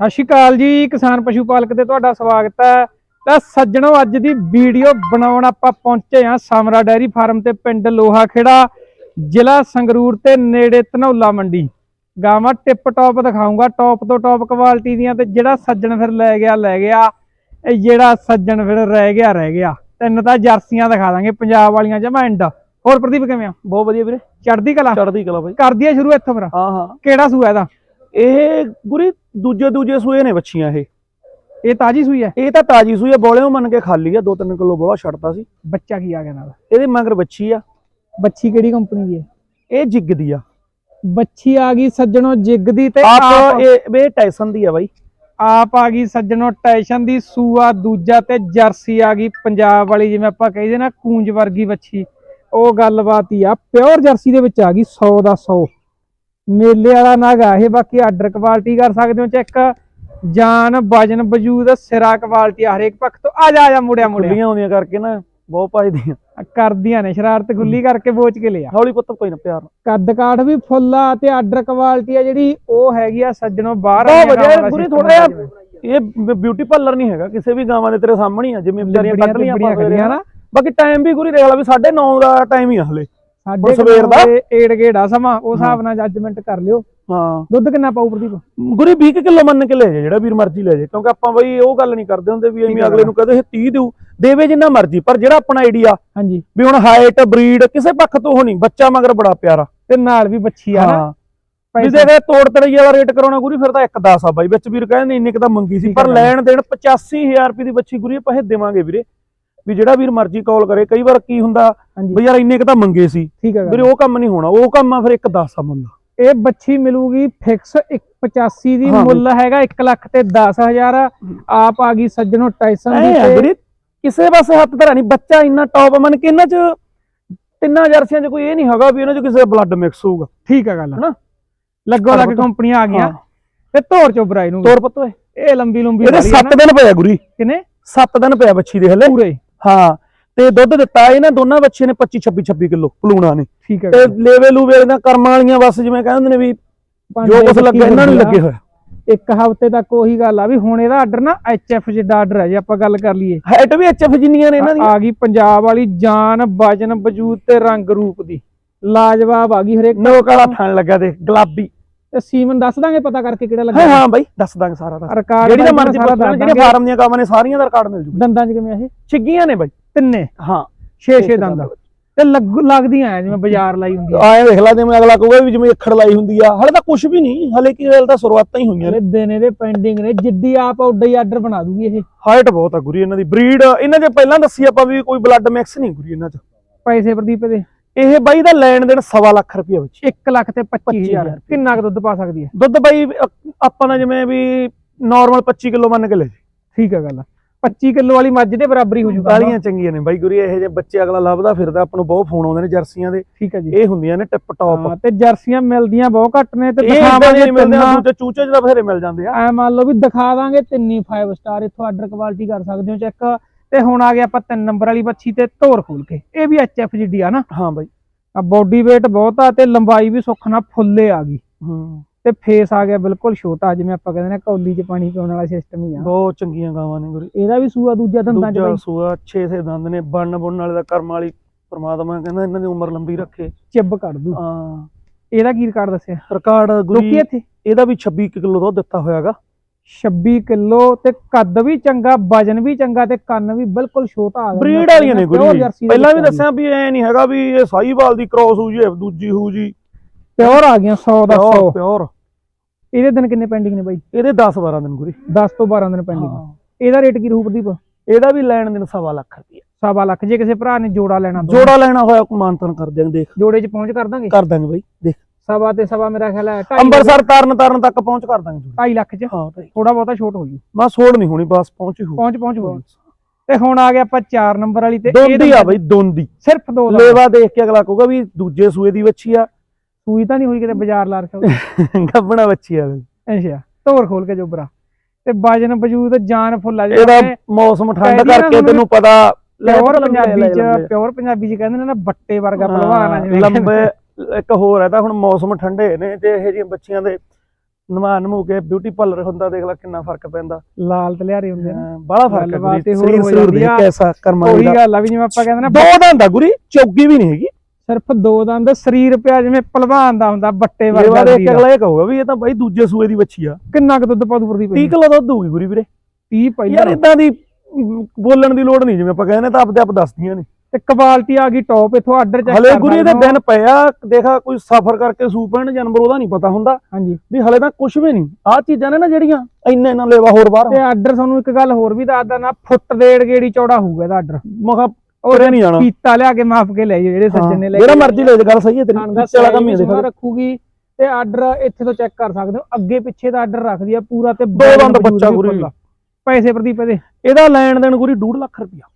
ਸਤਿ ਸ਼੍ਰੀ ਅਕਾਲ ਜੀ ਕਿਸਾਨ ਪਸ਼ੂ ਪਾਲਕ ਤੇ ਤੁਹਾਡਾ ਸਵਾਗਤ ਹੈ। ਤਾਂ ਸੱਜਣੋ ਅੱਜ ਦੀ ਵੀਡੀਓ ਬਣਾਉਣ ਆਪਾਂ ਪਹੁੰਚੇ ਹਾਂ ਸਮਰਾ ਡੈਰੀ ਫਾਰਮ ਤੇ ਪਿੰਡ ਲੋਹਾ ਖੇੜਾ ਜ਼ਿਲ੍ਹਾ ਸੰਗਰੂਰ ਤੇ ਨੇੜੇ ਧਨੌਲਾ ਮੰਡੀ। ਗਾਵਾਂ ਟਿਪ ਟੌਪ ਦਿਖਾਉਂਗਾ ਟੌਪ ਤੋਂ ਟੌਪ ਕੁਆਲਿਟੀ ਦੀਆਂ ਤੇ ਜਿਹੜਾ ਸੱਜਣ ਫਿਰ ਲੈ ਗਿਆ ਲੈ ਗਿਆ। ਇਹ ਜਿਹੜਾ ਸੱਜਣ ਫਿਰ ਰਹਿ ਗਿਆ ਰਹਿ ਗਿਆ। ਤਿੰਨ ਤਾਂ ਜਰਸੀਆਂ ਦਿਖਾ ਦਾਂਗੇ ਪੰਜਾਬ ਵਾਲੀਆਂ ਜਮਾ ਐਂਡ ਹੋਰ ਪ੍ਰਦੀਪ ਕਿਵੇਂ ਆ? ਬਹੁਤ ਵਧੀਆ ਵੀਰੇ। ਚੜ੍ਹਦੀ ਕਲਾ? ਚੜ੍ਹਦੀ ਕਲਾ ਬਾਈ। ਕਰ ਦਈਏ ਸ਼ੁਰੂ ਇੱਥੋਂ ਫਿਰ? ਹਾਂ ਹਾਂ। ਕਿਹੜਾ ਸੂਆ ਇਹਦਾ? ਇਹ ਗੁਰੀ ਦੂਜੇ ਦੂਜੇ ਸੂਏ ਨੇ ਬੱਚੀਆਂ ਇਹ। ਇਹ ਤਾਜੀ ਸੂਈ ਹੈ? ਇਹ ਤਾਂ ਤਾਜੀ ਸੂਈ ਆ ਬੋਲਿਓ ਮੰਨ ਕੇ ਖਾਲੀ ਆ 2-3 ਕਿਲੋ ਬੋਲਾ ਛੱਡਤਾ ਸੀ। ਬੱਚਾ ਕੀ ਆ ਗਿਆ ਨਾਲ? ਇਹਦੇ ਮਗਰ ਬੱਚੀ ਆ। ਬੱਚੀ ਕਿਹੜੀ ਕੰਪਨੀ ਦੀ ਹੈ? ਇਹ ਜਿੱਗ ਦੀ ਆ। ਬੱਚੀ ਆ ਗਈ ਸੱਜਣੋ ਜਿੱਗ ਦੀ ਤੇ ਆਪ ਇਹ ਇਹ ਟਾਈਸਨ ਦੀ ਆ ਬਾਈ। ਆਪ ਆ ਗਈ ਸੱਜਣੋ ਟੈਸ਼ਨ ਦੀ ਸੂਆ ਦੂਜਾ ਤੇ ਜਰਸੀ ਆ ਗਈ ਪੰਜਾਬ ਵਾਲੀ ਜਿਵੇਂ ਆਪਾਂ ਕਹਿੰਦੇ ਨਾ ਕੂੰਜ ਵਰਗੀ ਬੱਚੀ ਉਹ ਗੱਲਬਾਤ ਹੀ ਆ ਪਿਓਰ ਜਰਸੀ ਦੇ ਵਿੱਚ ਆ ਗਈ 100 ਦਾ 100 ਮੇਲੇ ਵਾਲਾ ਨਗ ਆ ਇਹ ਬਾਕੀ ਆਰਡਰ ਕੁਆਲਿਟੀ ਕਰ ਸਕਦੇ ਹੋ ਚੈੱਕ ਜਾਨ ਵਜਨ ਵਜੂਦ ਸਿਰਾ ਕੁਆਲਿਟੀ ਆ ਹਰੇਕ ਪੱਖ ਤੋਂ। ਆ ਜਾ ਆ ਜਾ ਮੁੜਿਆ ਮੁੜਿਆ। ਖੁੱਲੀਆਂ ਆਉਂਦੀਆਂ ਕਰਕੇ ਨਾ ਬਹੁਤ ਭਜਦੀਆਂ ਕਰਦੀਆਂ ਨੇ ਸ਼ਰਾਰਤ ਖੁੱਲੀ ਕਰਕੇ ਬੋਚ ਕੇ ਲਿਆ। ਹੌਲੀ ਪੁੱਤ ਕੋਈ ਨਾ ਪਿਆਰ ਨਾਲ। ਕੱਦ ਕਾਠ ਵੀ ਫੁੱਲ ਆ ਤੇ ਆਰਡਰ ਕੁਆਲਿਟੀ ਆ ਜਿਹੜੀ ਉਹ ਹੈਗੀ ਆ ਸੱਜਣੋ ਬਾਹਰ ਬਹੁਤ ਵਧੀਆ ਗੁਰੀ ਥੋੜਾ ਜਿਹਾ ਇਹ ਬਿਊਟੀ ਪਾਰਲਰ ਨਹੀਂ ਹੈਗਾ ਕਿਸੇ ਵੀ ਗਾਵਾਂ ਦੇ ਤੇਰੇ ਸਾਹਮਣੇ ਹੀ ਆ ਜਿਵੇਂ ਵਿਚਾਰੀਆਂ ਲਿਬੜੀਆਂ ਕੱਢ ਲੀਆਂ ਲਿਬੜੀਆਂ ਖੜੀਆਂ ਨਾ। ਬਾਕੀ ਟਾਈਮ ਵੀ ਗੁਰੀ ਦੇਖ ਲਾ ਵੀ 9:30 ਦਾ ਟਾਈਮ ਹੀ ਆ ਹਲੇ। ਸਾਡੇ ਸਵੇਰ ਦਾ? ਏੜ ਗੇੜਾ ਸਮਾਂ ਉਸ ਹਿਸਾਬ ਨਾਲ ਜੱਜਮੈਂਟ ਕਰ ਲਿਓ। ਹਾਂ। ਦੁੱਧ ਕਿੰਨਾ ਪਾਉ ਪ੍ਰਦੀਪ? ਗੁਰੀ 20 ਕਿਲੋ ਮੰਨ ਕੇ ਲੈ ਜਾ ਜਿਹੜਾ ਵੀਰ ਮਰਜ਼ੀ ਲੈ ਜਾ ਕਿਉਂਕਿ ਆਪਾਂ ਬਈ ਉਹ ਗੱਲ ਨਹੀਂ ਕਰਦੇ ਹੁੰਦੇ ਵੀ ਐਵੇਂ ਅਗਲੇ ਨੂੰ ਕਹਦੇ ਇਹ 30 ਦੇਊ। ਦੇਵੇ ਜਿੰਨਾ ਮਰਜ਼ੀ ਪਰ ਜਿਹੜਾ ਆਪਣਾ ਆਈਡੀਆ ਹਾਂਜੀ। ਵੀ ਹੁਣ ਹਾਈਟ ਬਰੀਡ ਕਿਸੇ ਪੱਖ ਤੋਂ ਨਹੀਂ ਬੱਚਾ ਮਗਰ ਬੜਾ ਪਿਆਰਾ। ਤੇ ਨਾਲ ਵੀ ਬੱਚੀ ਆ ਨਾ। ਵੀ ਦੇਖ ਤੋੜ ਤੜਈ ਵਾਲਾ ਰੇਟ ਕਰਾਉਣਾ ਗੁਰੀ ਫਿਰ ਤਾਂ 1 10 ਆ ਬਾਈ। ਵਿੱਚ ਵੀਰ ਕਹਿੰਦੇ ਇੰਨੇ ਕੁ ਤਾਂ ਮੰਗੀ ਸੀ ਪਰ ਲੈਣ ਦੇਣ 85000 ਰੁਪਏ ਦੀ ਬੱਚੀ ਗੁਰੀ ਆਪਾਂ ਇਹ ਦੇਵਾਂਗੇ ਵੀਰੇ। ਵੀ ਜਿਹੜਾ ਵੀਰ ਮਰਜ਼ੀ ਕਾਲ ਕਰੇ ਕਈ ਵਾਰ ਕੀ ਹੁੰਦਾ ਵੀ ਯਾਰ ਇੰਨੇ ਕੁ ਤਾਂ ਮੰਗੇ ਸੀ। ਵੀਰੇ ਉਹ ਕੰਮ ਨਹੀਂ ਹੋਣਾ ਉਹ ਕੰਮ ਆ ਫਿਰ 1 10 ਆ ਮੁੱਲ ਇਹ ਬੱਚੀ ਮਿਲੂਗੀ ਫਿਕਸ 185 ਦੀ। ਮੁੱਲ ਹੈਗਾ 1 ਲੱਖ ਤੇ 10000 ਆਪ ਆ ਗਈ ਸੱਜਣੋ ਟਾਈਸਨ ਦੀ ਤੇ ਵੀਰੇ ਕਿਸੇ ਪਾਸੇ ਹੱਥ ਧਰਾ ਨਹੀਂ ਬੱਚਾ ਇੰਨਾ ਟੌਪ ਮੰਨ ਕੇ ਇਹਨਾਂ ਚ ਤਿੰਨਾਂ ਜਰਸੀਆਂ ਚ ਕੋਈ ਇਹ ਨਹੀਂ ਹੈਗਾ ਵੀ ਇਹਨਾਂ ਚ ਕਿਸੇ ਦਾ ਬਲੱਡ ਮਿਕਸ ਹੋਊਗਾ। ਠੀਕ ਹੈ ਗੱਲ। ਹਨਾ? ਲੱਗੋ ਲੱਗ। ਕੰਪਨੀਆਂ ਆ ਗਈਆਂ। ਤੇ ਧੋਰ ਚੋਬਰਾ ਇਹਨੂੰ ਵੀ। ਤੋਰ ਪਤੋ ਇਹ ਲੰਬੀ ਲੰਬੀ ਇਹਦੇ ਵਾਲੀ ਹੈ 7 ਦਿਨ ਪਿਆ ਗੁਰੀ। ਕਿਨੇ? 7 ਦਿਨ ਪਿਆ ਬੱਚੀ ਦੇ ਹਲੇ। ਪੂਰੇ। ਹਾਂ ਤੇ ਦੁੱਧ ਦਿੱਤਾ ਇਹਨਾਂ ਦੋਨਾਂ ਬੱਚੇ ਨੇ 25 26 26 ਕਿਲੋ ਪਲੂਣਾ ਨੇ। ਠੀਕ ਹੈ ਤੇ ਲੇਵੇ ਲੂਵੇ ਇਹਨਾਂ ਕਰਮਾਂ ਵਾਲੀਆਂ ਬਸ ਜਿਵੇਂ ਕਹਿੰਦੇ ਨੇ ਵੀ ਜੋ ਕੁਝ ਲੱਗਾ ਇਹਨਾਂ ਨੂੰ ਲੱਗੇ ਹੋਇਆ ਇੱਕ ਹਫ਼ਤੇ ਤੱਕ ਉਹੀ ਗੱਲ ਆ ਵੀ ਹੁਣ ਇਹਦਾ ਆਰਡਰ ਨਾ ਐਚਐਫ ਜਿੱਡਾ ਆਰਡਰ ਹੈ ਜੇ ਆਪਾਂ ਗੱਲ ਕਰ ਲਈਏ। ਹਾਈਟ ਵੀ ਐਚਐਫ ਜਿੰਨੀਆਂ ਨੇ ਇਹਨਾਂ ਦੀਆਂ। ਆ ਗਈ ਪੰਜਾਬ ਵਾਲੀ ਜਾਨ ਵਜਨ ਵਜੂਦ ਤੇ ਰੰਗ ਰੂਪ ਦੀ। ਲਾਜਵਾਬ ਆ ਗਈ ਹਰੇਕ ਨੋਕ ਵਾਲਾ ਥਣ ਲੱਗਾ ਦੇ ਗੁਲਾਬੀ। ਤੇ ਸੀਮਨ ਦੱਸ ਦਾਂਗੇ ਪਤਾ ਕਰਕੇ ਕਿਹੜਾ ਲੱਗਾ। ਹਾਂ ਬਾਈ ਦੱਸ ਦਾਂਗੇ ਸਾਰਾ ਦੱਸ ਰਿਕਾਰਡ ਜਿਹੜੀ ਦਾ ਮਰਜ਼ੀ ਪੁੱਛ ਲੈਣ ਜਿਹੜੇ ਫਾਰਮ ਦੀਆਂ ਕਾਮਾਂ ਨੇ ਸਾਰੀਆਂ ਦਾ ਰਿਕਾਰਡ ਮਿਲ ਜੂਗਾ। ਦੰਦਾਂ 'ਚ ਕਿਵੇਂ ਆ ਇਹ? ਛਿੱਗੀਆਂ ਨੇ ਬਾਈ। ਤਿੰਨੇ? ਹਾਂ। 6-6 ਦੰਦ। ਤੇ ਲੱਗੂ ਲੱਗਦੀਆਂ ਐ ਜਿਵੇਂ ਬਾਜ਼ਾਰ ਲਾਈ ਹੁੰਦੀ ਆ। ਆਏ ਦੇਖ ਲਾ ਜਿਵੇਂ ਅਗਲਾ ਕਹੂਗਾ ਵੀ ਜਿਵੇਂ ਅੱਖੜ ਲਾਈ ਹੁੰਦੀ ਆ। ਹਲੇ ਤਾਂ ਕੁਝ ਵੀ ਨਹੀਂ ਹਲੇ ਕੀ ਗੱਲ ਤਾਂ ਸ਼ੁਰੂਆਤਾਂ ਹੀ ਹੋਈਆਂ ਨੇ। ਹਲੇ ਦਿਨ ਇਹਦੇ ਪੈਂਡਿੰਗ ਨੇ ਜਿੱਡੀ ਆਪ ਉੱਡਾ ਹੀ ਆਰਡਰ ਬਣਾ ਦੂਗੀ ਇਹ। ਹਾਈਟ ਬਹੁਤ ਆ ਗੁਰੀ ਇਹਨਾਂ ਦੀ ਬਰੀਡ ਇਹਨਾਂ ਦੇ ਪਹਿਲਾਂ ਦੱਸੀ ਆਪਾਂ ਵੀ ਕੋਈ ਬਲੱਡ ਮਿਕਸ ਨਹੀਂ ਗੁਰੀ ਇਹਨਾਂ ਚ। ਪੈਸੇ ਪ੍ਰਦੀਪ ਦੇ। ਇਹ ਬਾਈ ਦਾ ਲੈਣ ਦੇਣ ਸਵਾ ਲੱਖ ਰੁਪਏ ਵਿੱਚ। 1 ਲੱਖ ਤੇ 25000 25,000 ਕਿੰਨਾ ਕੁ ਦੁੱਧ ਪਾ ਸਕਦੀ ਹੈ? ਦੁੱਧ ਬਾਈ ਆਪਾਂ ਨੇ ਜਿਵੇਂ ਵੀ ਨਾਰਮਲ 25 ਕਿਲੋ ਮੰਨ ਕੇ ਲੈ ਜੀ ਠੀਕ ਹੈ ਗੱਲ 25 ਕਿਲੋ ਵਾਲੀ ਮੱਝ ਦੇ ਬਰਾਬਰੀ ਹੋ ਜੂਗਾ। ਗਾਲੀਆਂ ਚੰਗੀਆਂ ਨੇ ਬਾਈ ਗੁਰੀ ਇਹੋ ਜਿਹੇ ਬੱਚੇ ਅਗਲਾ ਲੱਭਦਾ ਫਿਰਦਾ ਆਪਾਂ ਨੂੰ ਬਹੁਤ ਫੋਨ ਆਉਂਦੇ ਨੇ ਜਰਸੀਆਂ ਦੇ। ਠੀਕ ਹੈ ਜੀ। ਇਹ ਹੁੰਦੀਆਂ ਨੇ ਟਿਪ ਟੌਪ ਹਾਂ, ਤੇ ਜਰਸੀਆਂ ਮਿਲਦੀਆਂ ਬਹੁਤ ਘੱਟ ਨੇ ਤੇ ਦਿਖਾਵਾਂਗੇ ਨਹੀਂ ਮਿਲਦੇ ਚੂਚੇ ਜਿਹੜਾ ਬਥੇਰੇ ਮਿਲ ਜਾਂਦੇ ਆ। ਐ ਮੰਨ ਲਓ ਵੀ ਦਿਖਾ ਦਾਂਗੇ ਤਿੰਨੀ 5 ਸਟਾਰ ਇੱਥੋਂ ਆਰਡਰ ਕੁਆਲਿਟੀ ਕਰ ਸਕਦੇ ਹੋ ਚੈੱਕ ਤੇ ਹੁਣ ਆ ਗਿਆ ਆਪਾਂ ਤਿੰਨ ਨੰਬਰ ਵਾਲੀ ਬੱਚੀ ਤੇ ਧੋਰ ਖੋਲ ਕੇ। ਇਹ ਵੀ ਐਚਐਫ ਜਿੱਡੀ ਆ ਨਾ। ਹਾਂ ਬਾਈ। ਆ ਬੋਡੀ weight ਬਹੁਤ ਆ ਤੇ ਲੰਬਾਈ ਵੀ ਸੁੱਖ ਨਾਲ ਫੁੱਲੇ ਆ ਗਈ। ਹੂੰ। ਤੇ ਫੇਸ ਆ ਗਿਆ ਬਿਲਕੁਲ ਛੋਟਾ ਜਿਵੇਂ ਆਪਾਂ ਕਹਿੰਦੇ ਨੇ ਕੌਲੀ 'ਚ ਪਾਣੀ ਪਿਉਣ ਵਾਲਾ ਸਿਸਟਮ ਹੀ ਆ। ਬਹੁਤ ਚੰਗੀਆਂ ਗਾਵਾਂ ਨੇ ਗੁਰੀ। ਇਹਦਾ ਵੀ ਸੂਆ ਦੂਜਾ ਦੰਦਾਂ 'ਚ ਦੂਜਾ ਬਈ ਸੂਆ 6-6 ਦੰਦ ਨੇ ਬਣਨ ਬੁਣਨ ਵਾਲੇ ਦਾ ਕਰਮ ਵਾਲੀ ਪ੍ਰਮਾਤਮਾ ਕਹਿੰਦਾ ਇਹਨਾਂ ਦੀ ਉਮਰ ਲੰਬੀ ਰੱਖੇ। ਚਿੱਬ ਕੱਢ ਦੂ। ਹਾਂ। ਇਹਦਾ ਕੀ ਰਿਕਾਰਡ ਦੱਸਿਆ? ਰਿਕਾਰਡ ਲੋਕੀ ਗੁਰੀ ਇੱਥੇ? ਇਹਦਾ ਵੀ 26 ਕੁ ਕਿਲੋ ਦੁੱਧ ਦਿੱਤਾ ਹੋਇਆਗਾ। 26 ਕਿਲੋ ਤੇ ਕੱਦ ਵੀ ਚੰਗਾ ਵਜਨ ਵੀ ਚੰਗਾ ਤੇ ਕੰਨ ਵੀ ਬਿਲਕੁਲ ਛੋਟਾ ਆ ਗਿਆ ਬਰੀਡ ਵਾਲੀਆਂ ਨੇ ਗੁਰੀ ਦੇ ਪਹਿਲਾਂ ਵੀ ਦੱਸਿਆ ਵੀ ਐ ਨਹੀਂ ਹੈਗਾ ਵੀ ਇਹ ਸਾਈਵਾਲ ਦੀ ਕ੍ਰੋਸ ਹੋ ਜੀ ਦੂਜੀ ਹੋ ਜੀ। ਪਿਓਰ ਆ ਗਈਆਂ 100 ਦਾ 100 ਪਿਓਰ ਇਹਦੇ ਦਿਨ ਕਿੰਨੇ ਪੈਂਡਿੰਗ ਨੇ ਬਾਈ? ਇਹਦੇ 10 12 ਦਿਨ ਗੁਰੀ 10 ਤੋਂ 12 ਦਿਨ ਪੈਂਡਿੰਗ। ਇਹਦਾ ਰੇਟ ਕੀ ਰਹੂ ਪ੍ਰਦੀਪ? ਇਹਦਾ ਵੀ ਲੈਣ ਦੇਣ ਸਵਾ ਲੱਖ ਰੁਪਏ ਸਵਾ ਲੱਖ। ਜੇ ਕਿਸੇ ਭਰਾ ਨੇ ਜੋੜਾ ਲੈਣਾ ਜੋੜਾ ਲੈਣਾ ਹੋਇਆ ਕੋਈ ਮਾਨਤਨ ਕਰ ਦਿਆਂਗੇ ਦੇਖ। ਜੋੜੇ 'ਚ ਪਹੁੰਚ ਕਰ ਦਾਂਗੇ? ਕਰ ਦਾਂਗੇ ਬਾਈ ਦੇਖ। ਸਵਾ ਤੇ ਸਵਾ ਮੇਰਾ ਖਿਆਲ ਹੈ 2.5 ਅੰਮ੍ਰਿਤਸਰ ਤਰਨ ਤਾਰਨ ਤੱਕ ਪਹੁੰਚ ਕਰ ਦਾਂਗੇ ਜੋੜਾ 2.5 ਲੱਖ 'ਚ? ਹਾਂ ਭਾਈ ਥੋੜਾ ਬਹੁਤਾ ਛੋਟ ਹੋ ਜੂ ਮੈਂ ਸੋੜ ਨਹੀਂ ਹੋਣੀ ਬਸ ਪਹੁੰਚ ਹੀ ਪਹੁੰਚ ਪਹੁੰਚ ਹੋ ਜੂ ਤੇ ਹੁਣ ਆ ਗਿਆ ਆਪਾਂ 4 ਨੰਬਰ ਵਾਲੀ ਤੇ ਦੋਂਦੀ ਆ ਬਾਈ ਦੋਂਦੀ। ਸਿਰਫ ਦੋ ਦਾ। ਲੇਵਾ ਦੇਖ ਕੇ ਅਗਲਾ ਕਹੂਗਾ ਵੀ ਦੂਜੇ ਸੂਏ ਦੀ ਬੱਚੀ ਆ। ਸੂਈ ਤਾਂ ਨਹੀਂ ਹੋਈ ਕਿਤੇ ਬਾਜ਼ਾਰ ਲਾ ਰੱਖਿਆ ਗੱਬਣਾ ਬੱਚੀ ਆ ਬਈ। ਅੱਛਾ ਧੋਰ ਖੋਲ ਕੇ ਜੋਬਰਾ। ਤੇ ਵਜਨ ਵਜੂਦ ਜਾਨ ਫੁੱਲਾ ਇਹਦਾ ਮੌਸਮ ਠੰਡ ਨਾ ਕਰਕੇ ਹੁਣ ਤੈਨੂੰ ਪਤਾ ਪਿਓਰ ਪੰਜਾਬੀ ਚ। ਪਿਓਰ ਪੰਜਾਬੀ ਚ ਕਹਿੰਦੇ ਨੇ ਨਾ ਬੱਟੇ ਵਰਗਾ ਪਹਿਲਵਾਨ ਆ ਜਿਵੇਂ ਲੰਬੇ ਇੱਕ ਹੋਰ ਹੈ ਤਾਂ ਹੁਣ ਮੌਸਮ ਠੰਡੇ ਨੇ ਤੇ ਇਹੋ ਜਿਹੀਆਂ ਬੱਚੀਆਂ ਦੇ ਨਵਾ ਨਮੂ ਕੇ ਬਿਊਟੀ ਪਾਰਲਰ ਹੁੰਦਾ ਦੇਖ ਲੈ ਕਿੰਨਾ ਫ਼ਰਕ ਪੈਂਦਾ। ਲਾਲ ਤਲਿਆਰੇ ਹੁੰਦੇ ਨੇ। ਬੜਾ ਫ਼ਰਕ ਹੈ ਗੁਰੀ ਸਰੀਰ ਸਰੀਰ ਦੇ। ਕੈਸਾ ਕਰਮਾਂ ਉਹੀ ਦਾ। ਗੱਲ ਆ ਵੀ ਜਿਵੇਂ ਆਪਾਂ ਕਹਿੰਦੇ ਨਾ ਦੋ ਦੰਦ ਆ ਗੁਰੀ ਚੌਗੀ ਵੀ ਨਹੀਂ ਹੈਗੀ। ਸਿਰਫ ਦੋ ਦੰਦ ਸਰੀਰ ਪਿਆ ਜਿਵੇਂ ਪਹਿਲਵਾਨ ਦਾ ਹੁੰਦਾ ਬੱਟੇ ਇਹ ਵਰਗਾ ਵਾਰ ਇੱਕ ਸਰੀਰ। ਅਗਲਾ ਇਹ ਕਹੂਗਾ ਵੀ ਇਹ ਤਾਂ ਬਾਈ ਦੂਜੇ ਸੂਏ ਦੀ ਬੱਚੀ ਆ। ਕਿੰਨਾ ਕੁ ਦੁੱਧ ਪਾ ਦੂ ਪ੍ਰਦੀਪ 30 ਕਿਲੋ ਦੁੱਧ ਹੋਊਗੀ ਗੁਰੀ ਵੀਰੇ। 30 ਪਈ ਯਾਰ ਇਦਾਂ ਦੀ ਬੋਲਣ ਦੀ ਲੋੜ ਨਹੀਂ ਜਿਵੇਂ ਆਪਾਂ ਕਹਿੰਦੇ ਤਾਂ ਆਪਦੇ ਆਪ ਦੱਸਦੀਆਂ ਨੇ। ਤੇ ਕੁਆਲਿਟੀ ਆ ਗਈ ਟੌਪ ਇਥੋਂ ਆਰਡਰ ਚੈੱਕ ਹਲੇ ਗੁਰੀ ਦੇ ਦਿਨ ਪਿਆ ਦੇਖਾ ਕੋਈ ਸਫਰ ਕਰਕੇ ਸੂਪਣ ਜਾਨਵਰ ਉਹਦਾ ਨਹੀਂ ਪਤਾ ਹੁੰਦਾ। ਹਾਂਜੀ। ਵੀ ਹਲੇ ਤਾਂ ਕੁਝ ਵੀ ਨਹੀਂ। ਆਹ ਚੀਜ਼ਾਂ ਨੇ ਨਾ ਜਿਹੜੀਆਂ ਇੰਨੇ ਨਾ ਲੇਵਾ ਹੋਰ ਬਾਹਰ ਤੇ ਆਰਡਰ ਤੁਹਾਨੂੰ ਇੱਕ ਗੱਲ ਹੋਰ ਵੀ ਦੱਸਦਾ ਨਾ ਫੁੱਟ ਡੇਢ ਗੇੜੀ ਚੌੜਾ ਹੋਊਗਾ ਇਹਦਾ ਆਰਡਰ ਮਖਾ ਉਹਰੇ ਨਹੀਂ ਜਾਣਾ। ਪੀਤਾ ਲਿਆ ਕੇ ਮਾਪ ਕੇ ਲੈ ਜਿਹੜੇ ਸੱਜਣ ਨੇ ਲੈ ਜਿਹੜਾ ਮਰਜ਼ੀ ਲੈ ਜਾ ਗੱਲ ਸਹੀ ਹੈ ਤੇਰੀ। ਵਾਲਾ ਕੰਮ ਹੀ ਦੇਖ। ਰੱਖੂਗੀ ਤੇ ਆਰਡਰ ਇੱਥੇ ਤੋਂ ਚੈੱਕ ਕਰ ਸਕਦੇ ਹੋ। ਅੱਗੇ ਪਿੱਛੇ ਦਾ ਆਰਡਰ ਰੱਖਦੀ ਆ ਪੂਰਾ ਤੇ ਦੋ ਦੰਦ ਬੱਚਾ ਗੁਰੀ ਆ। ਪੈਸੇ ਪ੍ਰਦੀਪ ਇਹਦੇ। ਇਹਦਾ ਲੈਣ ਦੇਣ ਗੁਰੀ 2 ਲੱਖ ਰੁਪਇਆ।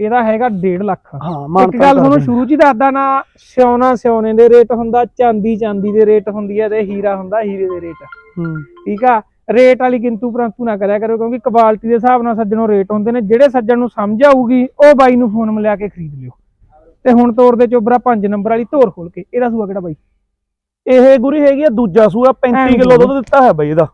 ਇਹਦਾ ਹੈਗਾ 1.5 ਲੱਖ। ਹਾਂ ਇੱਕ ਗੱਲ ਤੁਹਾਨੂੰ ਸ਼ੁਰੂ ਚ ਹੀ ਦੱਸਦਾ ਨਾ ਸਿਉਣਾ ਸਿਉਣੇ ਦੇ ਰੇਟ ਹੁੰਦਾ ਚਾਂਦੀ ਚਾਂਦੀ ਦੇ ਰੇਟ ਹੁੰਦੀ ਹੈ ਤੇ ਹੀਰਾ ਹੁੰਦਾ ਹੀਰੇ ਦੇ ਰੇਟ। ਹੂੰ। ਠੀਕ ਆ? ਰੇਟ ਵਾਲੀ ਕਿੰਤੂ ਪਰੰਤੂ ਨਾ ਕਰਿਆ ਕਰੋ ਕਿਉਂਕਿ ਕੁਆਲਿਟੀ ਦੇ ਹਿਸਾਬ ਨਾਲ ਸੱਜਣੋਂ ਰੇਟ ਹੁੰਦੇ ਨੇ। ਜਿਹੜੇ ਸੱਜਣ ਨੂੰ ਸਮਝ ਆਊਗੀ ਉਹ ਬਾਈ ਨੂੰ ਫੋਨ ਮਿਲਾ ਕੇ ਖਰੀਦ ਲਿਓ। ਤੇ ਹੁਣ ਤੋਰ ਦੇ ਚੋਬਰਾ 5 ਨੰਬਰ ਵਾਲੀ ਧੋਰ ਖੋਲ ਕੇ। ਇਹਦਾ ਸੂਆ ਕਿਹੜਾ ਬਾਈ? ਇਹ ਗੁਰੀ ਹੈਗੀ ਆ ਦੂਜਾ ਸੂਆ 35 ਐਂ ਕਿਲੋ। ਦੁੱਧ ਦਿੱਤਾ ਹੈ ਬਈ ਇਹਦਾ।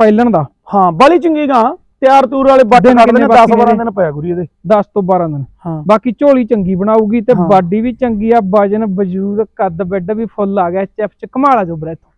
ਪਹਿਲਣ ਦਾ। ਹਾਂ ਬਾਲੀ ਚੰਗੀ ਗਾਂ। ਤਿਆਰ ਤੂਰ ਵਾਲੇ ਬੱਟ ਦਿਨ ਕੱਢਦੇ ਨੇ ਕਿੰਨੇ 10 ਬਾਕੀ 12 ਨੇ? ਦਿਨ ਪਿਆ ਗੁਰੀ ਇਹਦੇ 10 ਤੋਂ 12 ਦਿਨ। ਹਾਂ। ਬਾਕੀ ਝੋਲੀ ਚੰਗੀ ਬਣਾਊਗੀ ਤੇ ਹਾਂ। ਬਾਡੀ ਵੀ ਚੰਗੀ ਆ ਵਜਨ ਵਜੂਦ ਕੱਦ ਬੈੱਡ ਵੀ ਫੁੱਲ ਆ ਗਿਆ ਚੈਪ ਚ ਕਮਾਲਾ ਜੋਬਰਾ ਇੱਥੋਂ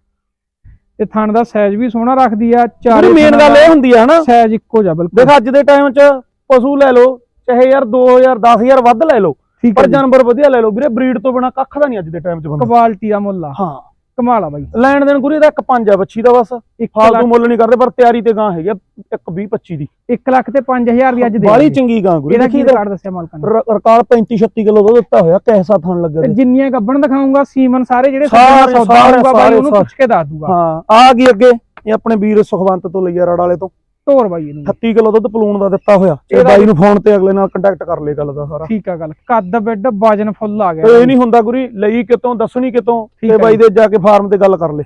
ਤੇ ਥਣ ਦਾ ਸਾਈਜ਼ ਵੀ ਸੋਹਣਾ ਰੱਖਦੀ ਆ ਚਾਰੇ ਮੇਨ ਗੱਲ ਇਹ ਹੁੰਦੀ ਆ ਨਾ। ਸਾਈਜ਼ ਇੱਕੋ ਜਿਹਾ ਬਿਲਕੁਲ। ਦੇਖ ਅੱਜ ਦੇ ਟਾਈਮ 'ਚ ਪਸ਼ੂ ਲੈ ਲਓ ਚਾਹੇ ਯਾਰ 2000 10000 ਵੱਧ ਲੈ ਲਓ ਠੀਕ ਪਰ ਹੈ ਜਾਨਵਰ ਵਧੀਆ ਲੈ ਲਓ। ਵੀਰੇ ਬਰੀਡ ਤੋਂ ਬਿਨਾ ਕੱਖ ਦਾ ਨਹੀਂ ਅੱਜ ਦੇ ਟਾਈਮ 'ਚ ਬੰਦਾ। ਕੁਆਲਿਟੀ ਦਾ ਮੁੱਲ ਆ। ਹਾਂ। ਕਮਾਲ ਆ ਬਾਈ। ਲੈਣ ਦੇਣ ਗੁਰੀ ਦਾ ਇੱਕ ਪੰਜ ਆ ਬੱਚੀ ਦਾ ਬਸ। ਇੱਕ ਫਾਲਤੂ ਮੁੱਲ ਨਹੀਂ ਕਰਦੇ ਪਰ ਤਿਆਰੀ ਤੇ ਗਾਂ ਹੈਗੀ ਆ ਇੱਕ 20 25 ਦੀ। 1 ਲੱਖ ਤੇ 5000 ਦੀ ਅੱਜ ਦੇ ਬਾਲੀ। ਚੰਗੀ ਗਾਂ ਗੁਰੀ ਇਹਦਾ ਕੀ ਰਿਕਾਰਡ ਦੱਸਿਆ ਮਾਲਕਾਂ ਨੇ? ਰਿਕਾਰਡ 35 36 ਕਿਲੋ ਦਾ ਦਿੱਤਾ ਹੋਇਆ ਕੈਸਾ ਥਣ ਲੱਗਾ ਤੇ ਤੇ। ਜਿੰਨੀਆਂ ਗੱਬਣ ਦਿਖਾਉਂਗਾ ਸੀਮਨ ਸਾਰੇ ਜਿਹੜੇ ਸੌਦਾ ਸਾਰੇ- ਹੋਊਗਾ ਬਾਈ ਉਹਨੂੰ ਪੁੱਛ ਕੇ ਦੱਸ ਦੂਗਾ। ਹਾਂ ਆ ਗਈ ਅੱਗੇ ਇਹ ਆਪਣੇ ਵੀਰ ਸੁਖਵੰਤ ਤੋਂ ਲਈਆ ਰੜ ਵਾਲੇ ਤੋਂ। ਧੋਰ ਬਾਈ ਇਹਨੂੰ। 38 ਕਿਲੋ ਦੁੱਧ ਪਲੂਣ ਦਾ ਦਿੱਤਾ ਹੋਇਆ। ਇਹ ਬਾਈ ਨੂੰ ਫੋਨ ਤੇ ਅਗਲੇ ਨਾਲ ਕੰਟੈਕਟ ਕਰ ਲੈ ਗੱਲ ਦਾ ਸਾਰਾ। ਠੀਕ ਆ ਗੱਲ। ਕੱਦ ਬੈੱਡ ਵਜਨ ਫੁੱਲ ਆ ਗਿਆ। ਇਹ ਨਹੀਂ ਹੁੰਦਾ ਗੁਰੀ ਲਈ ਕਿਤੋਂ ਦੱਸਣੀ ਕਿਤੋਂ ਤੇ ਬਾਈ ਦੇ ਜਾ ਕੇ ਫਾਰਮ ਤੇ ਗੱਲ ਕਰ ਲੈ।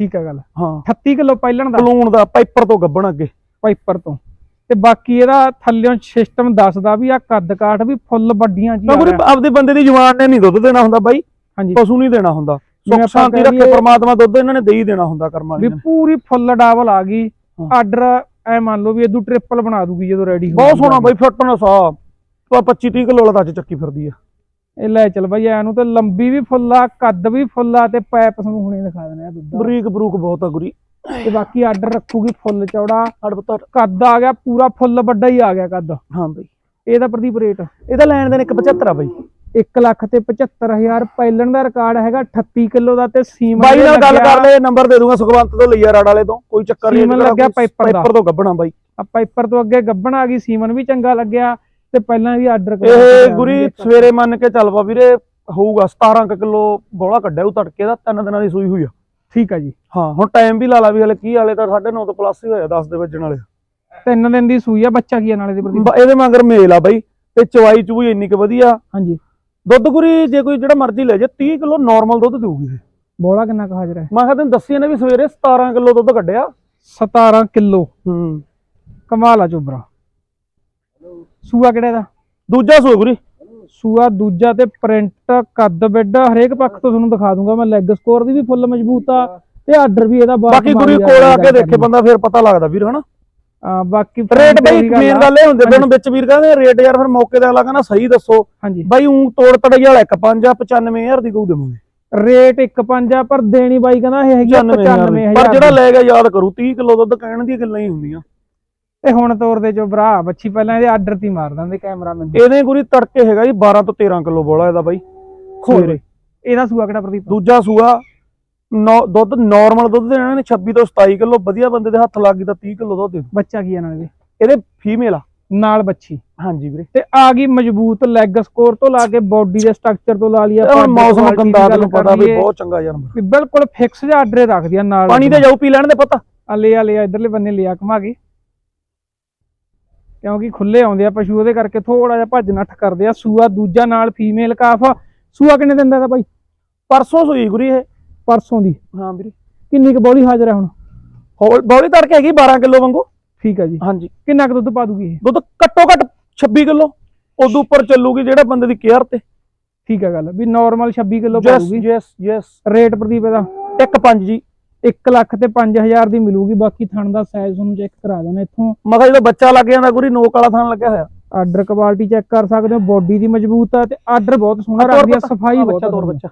ਠੀਕ ਆ ਗੱਲ। ਹਾਂ। 38 ਕਿਲੋ ਪਹਿਲਣ ਦਾ। ਪਲੂਣ ਦਾ ਪਾਈਪਰ ਤੋਂ ਗੱਬਣ ਅੱਗੇ। ਪਾਈਪਰ ਤੋਂ। ਤੇ ਬਾਕੀ ਇਹਦਾ ਥੱਲਿਓਂ ਸਿਸਟਮ ਦੱਸਦਾ ਵੀ ਆ ਕੱਦ ਕਾਠ ਵੀ ਫੁੱਲ ਵੱਡੀਆਂ ਜੀ ਗੁਰੀ। ਆਪਦੇ ਬੰਦੇ ਦੀ ਜਵਾਨ ਨੇ ਨਹੀਂ ਦੁੱਧ ਦੇਣਾ ਹੁੰਦਾ ਬਾਈ। ਹਾਂਜੀ। ਪਸ਼ੂ ਨਹੀਂ ਦੇਣਾ ਹੁੰਦਾ। ਸੁੱਖ ਸ਼ਾਂਤੀ ਰੱਖੇ ਪ੍ਰਮਾਤਮਾ ਦੁੱਧ ਇਹਨਾਂ ਨੇ ਦੇ ਹੀ ਦੇਣਾ ਹੁੰਦਾ ਕਰਮਾਂ ਵੀ ਵਾਲਿਆਂ ਨੇ। ਪੂਰੀ ਫੁੱਲ ਡਾਬਲ ਆ ਗਈ। ਆਰਡਰ ਐ ਮੰਨ ਲਓ ਵੀ ਇਹਦੂ ਟ੍ਰਿਪਲ ਬਣਾ ਦੂਗੀ ਜਦੋਂ ਰੈਡੀ ਹੋ ਬਹੁਤ ਸੋਹਣਾ ਬਾਈ ਫਿਟਨੈਸ ਆ। 25 30 ਕਿਲੋ ਵਾਲਾ ਤਾਂ ਅੱਜ ਚੱਕੀ ਫਿਰਦੀ ਆ। ਇਹ ਲੈ ਚੱਲ ਬਈ ਐ ਨੂੰ ਤੇ ਲੰਬੀ ਵੀ ਫੁੱਲ ਕੱਦ ਵੀ ਫੁੱਲ ਤੇ ਪੈਪ ਤੁਹਾਨੂੰ ਹੁਣੇ ਦਿਖਾ ਦੇਣਾ ਦੁੱਧ। ਦਾ। ਬਰੀਕ ਬਰੂਕ ਬਹੁਤ ਆ ਗੁਰੀ। ਤੇ ਬਾਕੀ ਆਰਡਰ ਰੱਖੂਗੀ ਫੁੱਲ ਚੌੜਾ। ਕੱਦ ਆ ਗਿਆ ਪੂਰਾ ਫੁੱਲ ਵੱਡਾ ਹੀ ਆ ਗਿਆ ਕੱਦ। ਹਾਂ ਬਾਈ। ਇਹਦਾ ਪ੍ਰਦੀਪ ਰੇਟ ਇਹਦਾ ਲੈਣ ਦੇਣ 175 ਆ ਬਾਈ। 1 ਲੱਖ ਤੇ 75000 ਪਹਿਲਣ ਦਾ ਰਿਕਾਰਡ ਹੈਗਾ 38 ਕਿਲੋ ਦਾ ਤੇ ਸੀਮਨ ਬਾਈ ਨਾਲ ਗੱਲ ਕਰ ਲੈ ਨੰਬਰ ਦੇ ਦੂੰਗਾ ਸੁਖਵੰਤ ਤੋਂ ਲਈਆ ਰਾੜ ਵਾਲੇ ਤੋਂ ਕੋਈ ਚੱਕਰ ਨਹੀਂ ਸੀਮਨ ਲੱਗਿਆ ਪਾਈਪਰ ਦਾ। ਪਾਈਪਰ ਤੋਂ ਗੱਬਣਾ ਬਾਈ। ਆ ਪਾਈਪਰ ਤੋਂ ਅੱਗੇ ਗੱਬਣ ਆ ਗਈ ਸੀਮਨ ਵੀ ਚੰਗਾ ਲੱਗਿਆ ਤੇ ਪਹਿਲਾਂ ਵੀ ਆਰਡਰ ਇਹ ਗੁਰੀ ਸਵੇਰੇ ਮੰਨ ਕੇ ਚੱਲ ਪਾ ਵੀਰੇ ਹੋਊਗਾ 17 ਕੁ ਕਿਲੋ ਬੋਲਾ ਕੱਢਿਆ ਉਹ ਤੜਕੇ ਦਾ ਤਿੰਨ ਦਿਨਾਂ ਦੀ ਸੂਈ ਹੋਈ ਆ। ਠੀਕ ਆ ਜੀ। ਹਾਂ ਹੁਣ ਟਾਈਮ ਵੀ ਲਾ ਲਾ ਵੀ ਹਲੇ ਕੀ ਹਾਲੇ ਤਾਂ 9:30 ਤੋਂ ਪਲੱਸ ਹੀ ਹੋਇਆ 10 ਦੇ ਵੱਜਣ ਵਾਲੇ ਤਿੰਨ ਦਿਨ ਦੀ ਸੂਈ ਆ ਬੱਚਾ ਕੀ ਆ ਨਾਲੇ ਦੇ ਬ- ਇਹਦੇ ਮਗਰ ਮੇਲ ਆ ਬਾਈ ਤੇ ਚਵਾਈ ਚੂਈ ਇੰਨੀ ਕੁ ਵਧੀਆ। ਹਾਂਜੀ। ਦੁੱਧ ਗੁਰੀ ਜੇ ਕੋਈ ਜਿਹੜਾ ਮਰਜ਼ੀ ਲੈ ਜੇ 30 ਕਿਲੋ ਨਾਰਮਲ ਦੁੱਧ ਦੇਊਗੀ ਇਹ। ਬੋਲਾ ਕਿੰਨਾ ਕੁ ਹਾਜ਼ਰ ਹੈ? ਮੈਂ ਕਿਹਾ ਤੈਨੂੰ ਦੱਸੀ ਨੇ ਵੀ ਸਵੇਰੇ 17 ਕਿਲੋ ਦੁੱਧ ਕੱਢਿਆ। 17 ਕਿਲੋ। ਹੂੰ। ਕਮਾਲ ਆ ਚੋਬਰਾ। ਸੂਆ ਕਿਹੜਾ ਦਾ ਦੂਜਾ ਸੂਏ ਗੁਰੀ। ਸੂਆ ਦੂਜਾ ਤੇ ਪ੍ਰਿੰਟ ਕੱਦ ਬੈੱਡ ਹਰੇਕ ਪੱਖ ਤੋਂ ਤੁਹਾਨੂੰ ਦਿਖਾ ਦੂੰਗਾ ਮੈਂ। ਲੈਗ ਸਕੋਰ ਦੀ ਵੀ ਫੁੱਲ ਮਜ਼ਬੂਤ ਆ ਤੇ ਆਰਡਰ ਵੀ ਇਹਦਾ ਬਾਕੀ ਗੁਰੀ ਕੋਲ ਆ ਕੇ ਦੇਖੇ ਬੰਦਾ ਫਿਰ ਪਤਾ ਲੱਗਦਾ ਵੀਰ ਹਨਾ? ਬਾਕੀ ਰੇਟ ਬਈ ਮੇਨ। ਗੱਲ ਇਹ ਹੁੰਦੇ ਬਣ ਵਿੱਚ ਵੀਰ ਕਹਿੰਦੇ ਰੇਟ ਯਾਰ ਫਿਰ ਮੌਕੇ ਤੇ ਅਗਲਾ ਕਹਿੰਦਾ ਸਹੀ ਦੱਸੋ। ਬਾਈ ਉਂ ਤੋੜ ਤੜਈ ਵਾਲਾ ਇੱਕ 5 ਆ 95000 ਦੀ ਕਹੂ ਦੇਵਾਂਗੇ। ਰੇਟ 1.5 ਆ ਪਰ ਦੇਣੀ ਬਾਈ ਕਹਿੰਦਾ ਇਹ ਹੈਗੀ ਆ 95000 ਦੀ। 95000 ਪਰ ਜਿਹੜਾ ਲੈ ਗਿਆ ਯਾਦ ਕਰੂ 30 ਕਿਲੋ ਦੁੱਧ ਕਹਿਣ ਦੀਆਂ ਗੱਲਾਂ ਹੀ ਹੁੰਦੀਆਂ। ਤੇ ਹੁਣ ਤੋਰ ਦੇ ਜੋ ਭਰਾ ਬੱਚੀ ਪਹਿਲਾਂ ਇਹਦੇ ਆਰਡਰ ਤੇ ਮਾਰ ਦਿੰਦੇ ਕੈਮਰਾਮੈਨ ਇਹਦੇ ਗੁਰੀ ਤੜਕੇ ਹੈਗਾ ਜੀ 12 ਤੋਂ 13 ਕਿਲੋ ਬੋਲਾ ਇਹਦਾ ਬਾਈ। ਸਵੇਰੇ। ਇਹਦਾ ਸੂਆ ਕਿਹੜਾ ਪ੍ਰਦੀਪ? ਦੂਜਾ ਸੂਆ ਨੌ- ਦੁੱਧ ਨਾਰਮਲ ਦੁੱਧ ਦੇਣਾ ਨੇ 26 ਤੋਂ 27 ਕਿਲੋ ਵਧੀਆ ਬੰਦੇ ਦੇ ਹੱਥ ਲੱਗ ਗਈ ਤਾਂ 30 ਕਿਲੋ ਦੁੱਧ ਦੇ ਦੂ। ਬੱਚਾ ਕੀ ਆ ਨਾਲੇ ਇਹਦੇ ਫੀਮੇਲ ਆ। ਨਾਲ ਬੱਚੀ। ਹਾਂਜੀ ਵੀਰੇ। ਤੇ ਆ ਗਈ ਮਜ਼ਬੂਤ ਲੈਗ ਸਕੋਰ ਤੋਂ ਲਾ ਕੇ ਬਾਡੀ ਦੇ ਸਟਰਕਚਰ ਤੋਂ ਲਾ ਲਿਆ ਇਹ ਹੁਣ ਮੌਸਮ ਗੱਲ ਤੈਨੂੰ ਪਤਾ ਵੀ ਬਹੁਤ ਚੰਗਾ ਜਾਨਵਰ ਵੀ ਬਿਲਕੁਲ ਫਿਕਸ ਜਿਹਾ ਆਰਡਰ ਰੱਖਦੀ ਆ ਨਾਲ। ਪਾਣੀ ਤੇ ਜਾਊ ਪੀ ਲੈਣ ਦੇ ਪਤਾ। ਆ ਲਿਆ ਲਿਆ ਇਧਰਲੇ ਬੰਨੇ ਲਿਆ ਘੁਮਾ ਕੇ। ਕਿਉਂਕਿ ਖੁੱਲੇ ਆਉਂਦੇ ਆ ਪਸ਼ੂ ਉਹਦੇ ਕਰਕੇ ਥੋੜਾ ਜਿਹਾ ਭੱਜ ਨੱਠ ਕਰਦੇ ਆ। ਸੂਆ ਦੂਜਾ ਨਾਲ ਫੀਮੇਲ ਕਾਫ ਸੂਆ ਕਿੰਨੇ ਦਿੰਦਾ ਦਾ ਬਾਈ? ਪਰਸੋਂ ਸੂਈ ਗੁਰੀ ਇਹ। ਪਰਸੋਂ ਦੀ। ਹਾਂ ਵੀਰੇ। ਕਿੰਨੀ ਕੁ ਬੋਲੀ ਹਾਜ਼ਰ ਹੈ ਹੁਣ? ਹੌਲ ਬੌਲੀ ਤੜਕੇ ਹੈਗੀ 12 ਕਿਲੋ ਵਾਂਗੂ। ਠੀਕ ਆ ਜੀ। ਹਾਂਜੀ। ਕਿੰਨਾ ਕੁ ਦੁੱਧ ਪਾ ਦੂਗੀ ਇਹ? ਦੁੱਧ ਘੱਟੋ ਘੱਟ 26 ਕਿਲੋ। ਉਦੋਂ ਉੱਪਰ ਚੱਲੂਗੀ ਜਿਹੜਾ ਬੰਦੇ ਦੀ ਕੇਅਰ ਤੇ। ਠੀਕ ਆ ਗੱਲ। ਵੀ ਨਾਰਮਲ 26 ਕਿਲੋ ਪਾ ਦੂਗੀ। ਯੈਸ ਯੈਸ ਰੇਟ ਪ੍ਰਦੀਪ ਇੱਕ ਪੰਜ ਜੀ। 1 ਲੱਖ ਤੇ 5000 ਦੀ ਮਿਲੂਗੀ। ਬਾਕੀ ਥਣ ਦਾ ਸਾਈਜ਼ ਤੁਹਾਨੂੰ ਚੈੱਕ ਕਰਾ ਦੇਣਾ ਇੱਥੋਂ। ਮੈਂ ਕਿਹਾ ਜਦੋਂ ਬੱਚਾ ਲੱਗ ਜਾਂਦਾ ਗੁਰੀ ਨੋਕ ਵਾਲਾ ਥਾਨ ਲੱਗਿਆ ਹੋਇਆ। ਆਰਡਰ ਕੁਆਲਿਟੀ ਚੈੱਕ ਕਰ ਸਕਦੇ ਹੋ। ਬੋਡੀ ਦੀ ਮਜ਼ਬੂਤ ਆ ਤੇ ਆਰਡਰ ਬਹੁਤ ਸੋਹਣਾ ਰੱਖਦੀ ਆ ਸਫ਼ਾਈ ਬਹੁਤ ਬੱਚਾ ਆ। ਬੱਚਾ।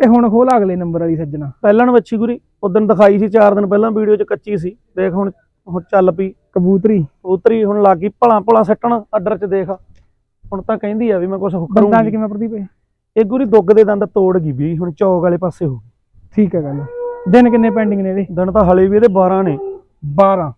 ਤੇ ਹੁਣ ਖੋਲ ਅਗਲੇ ਨੰਬਰ ਵਾਲੀ ਸੱਜਣਾ। ਪਹਿਲਾਂ ਬੱਚੀ ਗੁਰੀ ਉਦੋਂ ਦਿਖਾਈ ਸੀ 4 ਦਿਨ ਪਹਿਲਾਂ ਵੀਡੀਓ 'ਚ ਕੱਚੀ ਸੀ। ਦੇਖ ਹੁਣ ਹੁਣ ਚੱਲ ਪਈ। ਕਬੂਤਰੀ। ਉਤਰੀ ਹੁਣ ਲੱਗ ਭਲਾ ਭਲਾ ਸੱਟਣ ਆਰਡਰ 'ਚ ਦੇਖ। ਹੁਣ ਤਾਂ ਕਹਿੰਦੀ ਆ ਵੀ ਮੈਂ ਕੁਝ ਦੰਦਾਂ 'ਚ ਕਰੂੰਗੀ ਕਿਵੇਂ ਪ੍ਰਦੀਪ ਇਹ? ਇਹ ਗੁਰੀ ਦੁੱਗ ਦੇ ਦੰਦ ਤੋੜ ਗਈ ਵੀ ਹੁਣ ਚੌਕ ਵਾਲੇ ਪਾਸੇ ਹੋ ਗਈ। ਠੀਕ ਹੈ ਗੱਲ। ਦਿਨ ਕਿੰਨੇ ਪੈਂਡਿੰਗ ਨੇ ਇਹਦੇ? ਦਿਨ ਤਾਂ ਹਲੇ ਵੀ ਇਹਦੇ 12 ਨੇ। 12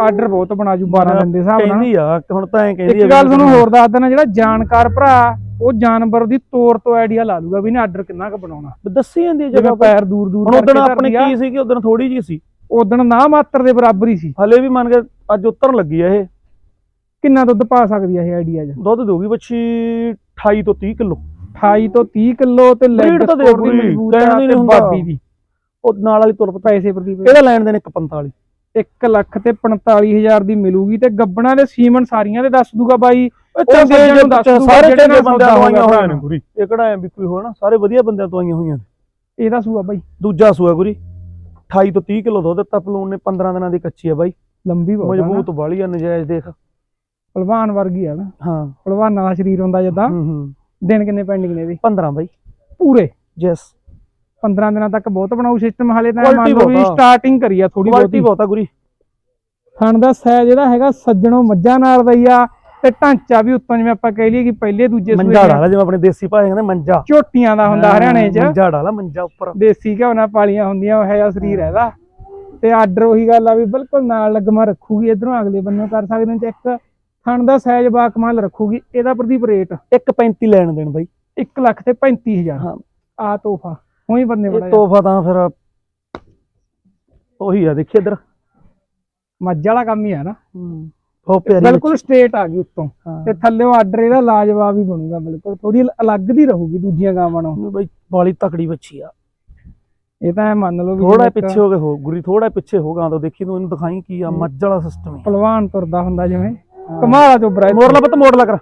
ਆਰਡਰ ਬਹੁਤ ਬਣਾ ਜੂ 12 ਦਿਨ ਦੇ ਹਿਸਾਬ ਨਾਲ। ਕਹਿੰਦੀ ਆ ਹੁਣ ਤਾਂ ਐ ਕਹਿੰਦੀ ਆ ਇੱਕ ਗੱਲ ਤੁਹਾਨੂੰ ਹੋਰ ਦੱਸ ਦੇਣਾ ਜਿਹੜਾ ਜਾਣਕਾਰ ਭਰਾ ਉਹ ਜਾਨਵਰ ਦੀ ਤੋਰ ਤੋਂ ਆਈਡੀਆ ਲਾ ਲੂਗਾ ਵੀ ਇਹਨੇ ਆਰਡਰ ਕਿੰਨਾ ਕੁ ਬਣਾਉਣਾ। ਦੱਸੀ ਜਾਂਦੀ ਜਦੋਂ ਪੈਰ ਦੂਰ ਦੂਰ ਹੁਣ ਉਦੋਂ ਆਪਣੇ ਕੀ ਸੀ ਕਿ ਉਦੋਂ ਥੋੜੀ ਜੀ ਸੀ। ਉਦੋਂ ਨਾ ਮਾਤਰ ਦੇ ਬਰਾਬਰ ਹੀ ਸੀ। ਹਲੇ ਵੀ ਮੰਨ ਕੇ ਅੱਜ ਉਤਰਨ ਲੱਗੀ ਆ ਇਹ। ਕਿੰਨਾ ਦੁੱਧ ਪਾ ਸਕਦੀ ਆ ਇਹ ਆਈਡੀਆ 'ਚ? ਦੁੱਧ ਦੇਊਗੀ ਬੱਚੀ 28 ਤੋਂ 30 ਕਿਲੋ। 28 ਤੋਂ 30 ਕਿਲੋ ਤੇ ਦੇਖੋ ਦੀ ਜੀ, ਕਹਿਣ ਆ ਦੀ ਨਹੀਂ ਹੁੰਦਾ। ਬਾਡੀ ਦੀ। ਉਹ ਨਾਲ ਵਾਲੀ ਤੁਰ ਪਤਾ ਪੈਸੇ ਪ੍ਰਦੀਪ ਇਹਦਾ ਲੈਣ ਦੇਣ 145 1 ਲੱਖ ਤੇ 45000 ਦੀ ਮਿਲੂਗੀ ਤੇ ਗੱਬਣਾ ਦੇ ਸੀਮਨ ਸਾਰੀਆਂ ਦੇ ਦੱਸ ਦੂਗਾ ਬਾਈ। ਚੰਗੇ ਸਾਰੇ ਚੰਗੇ ਬੰਦਿਆਂ ਤੋਂ ਆਈਆਂ ਹੋਈਆਂ ਹੋਇਆ ਨੇ ਗੁਰੀ। ਇਹ ਕਿਹੜਾ ਐ ਵੀ ਕੋਈ ਹੋਣਾ? ਸਾਰੇ ਵਧੀਆ ਬੰਦਿਆਂ ਤੋਂ ਆਈਆਂ ਹੋਈਆਂ ਨੇ। ਇਹਦਾ ਸੂਆ ਬਾਈ। ਦੂਜਾ ਸੂਆ ਗੁਰੀ। 28 ਤੋਂ 30 ਕਿਲੋ ਦੁੱਧ ਦਿੱਤਾ ਪਲੂਨ ਨੇ 15 ਦਿਨਾਂ ਦੀ ਕੱਚੀ ਆ ਬਾਈ। ਲੰਬੀ ਬਹੁਤ। ਮਜ਼ਬੂਤ ਵਾਲੀ ਆ ਨਜਾਇਜ਼ ਦੇਖ। ਭਲਵਾਨ ਵਰਗੀ ਆ ਨਾ। ਹਾਂ। ਭਲਵਾਨਾਂ ਦਾ ਸਰੀਰ ਹੁੰਦਾ ਜਦਾਂ। ਹੂੰ ਹੂੰ। ਦਿਨ ਕਿੰਨੇ ਪੈਂਡਿੰਗ ਨੇ ਇਹਦੇ? 15 ਬਾਈ। ਪੂਰੇ। ਯੈਸ 15 ਦਿਨਾਂ ਤੱਕ ਬਹੁਤ ਬਣਾਉ ਸਿਸਟਮ ਹਾਲੇ ਤਾਂ ਮੰਨ ਲਓ ਵੀ। ਸਟਾਰਟਿੰਗ ਕਰੀ ਆ ਥੋੜੀ ਬਹੁਤੀ। ਬਹੁਤ ਆ ਗੁਰੀ ਥਣ ਦਾ ਸਾਈਜ਼ ਜਿਹੜਾ ਹੈਗਾ ਸੱਜਣੋਂ ਮੱਝਾਂ ਨਾਲ ਦਾ ਹੀ ਆ ਤੇ ਢਾਂਚਾ ਵੀ ਉੱਤੋਂ ਜਿਵੇਂ ਆਪਾਂ ਕਹਿ ਲਈਏ ਕਿ ਪਹਿਲੇ ਦੂਜੇ ਸੂਏ ਦੀਆਂ ਡਾਲਾ ਜਿਵੇਂ ਆਪਣੇ ਦੇਸੀ ਭਾਸ਼ਾ ਕਹਿੰਦੇ ਮੰਜਾ ਝੋਟੀਆਂ ਦਾ ਹੁੰਦਾ ਹਰਿਆਣੇ 'ਚ। ਮੰਜਾ ਡਾਲਾ ਮੰਜਾ ਉੱਪਰ। ਦੇਸੀ ਘਿਓ ਨਾਲ ਪਾਲੀਆਂ ਹੁੰਦੀਆਂ ਉਹ ਹੈ ਜਿਹਾ ਸਰੀਰ ਇਹਦਾ ਤੇ ਆਰਡਰ ਉਹੀ ਗੱਲ ਆ ਵੀ ਬਿਲਕੁਲ ਨਾਲ ਲੱਗਮਾ ਰੱਖੂਗੀ ਇਧਰੋਂ ਅਗਲੇ ਬੰਨੇ ਕਰ ਸਕਦੇ ਨੇ ਚੈੱਕ ਥਣ ਦਾ ਸਾਈਜ਼ ਬਾ ਕਮਾਲ ਰੱਖੂਗੀ ਇਹਦਾ ਪ੍ਰਦੀਪ ਰੇਟ 1.35 ਲੈਣ ਦੇਣ ਬਾਈ। 1 ਲੱਖ ਤੇ 35000 ਹਾਂ। ਆ ਤੋਹਫਾ। ਉਹੀ ਬੰਨੇ ਇਹ ਬੜਾ ਤੋਹਫਾ ਤਾਂ ਫਿਰ ਉਹੀ ਆ ਦੇਖੀ ਇਧਰ। ਮੱਝ ਵਾਲਾ ਕੰਮ ਹੀ ਆ ਨਾ। ਬਹੁਤ ਪਿਆਰੀ ਬਿਲਕੁਲ ਸਟੇਟ ਆ ਗਈ ਉੱਤੋਂ। ਹਾਂ। ਤੇ ਥੱਲੇੋਂ ਆਰਡਰ ਇਹਦਾ ਲਾਜਵਾਬ ਹੀ ਬਣੂਗਾ ਬਿਲਕੁਲ। ਥੋੜੀ ਅਲੱਗ ਦੀ ਰਹੂਗੀ ਦੂਜੀਆਂ ਗਾਵਾਂ ਨਾਲੋਂ। ਬਾਈ ਬਾਲੀ ਤਕੜੀ ਬੱਚੀ ਆ। ਇਹ ਤਾਂ ਮੰਨ ਲਓ ਵੀ ਥੋੜਾ ਪਿੱਛੇ ਹੋ ਕੇ ਹੋ ਗੁਰੀ ਥੋੜਾ ਪਿੱਛੇ ਹੋ ਗਾ ਤਾਂ ਦੇਖੀ ਤੂੰ ਇਹਨੂੰ ਦਿਖਾਈ ਕੀ ਆ ਮੱਝ ਵਾਲਾ ਸਿਸਟਮ ਹੈ ਪਹਿਲਵਾਨ ਤੁਰਦਾ ਹੁੰਦਾ ਜਿਵੇਂ। ਕਮਾਲਾ ਚੋਬਰਾ। ਮੋੜ ਲਾ ਪੁੱਤ ਮੋੜ ਲਾ ਕਰ।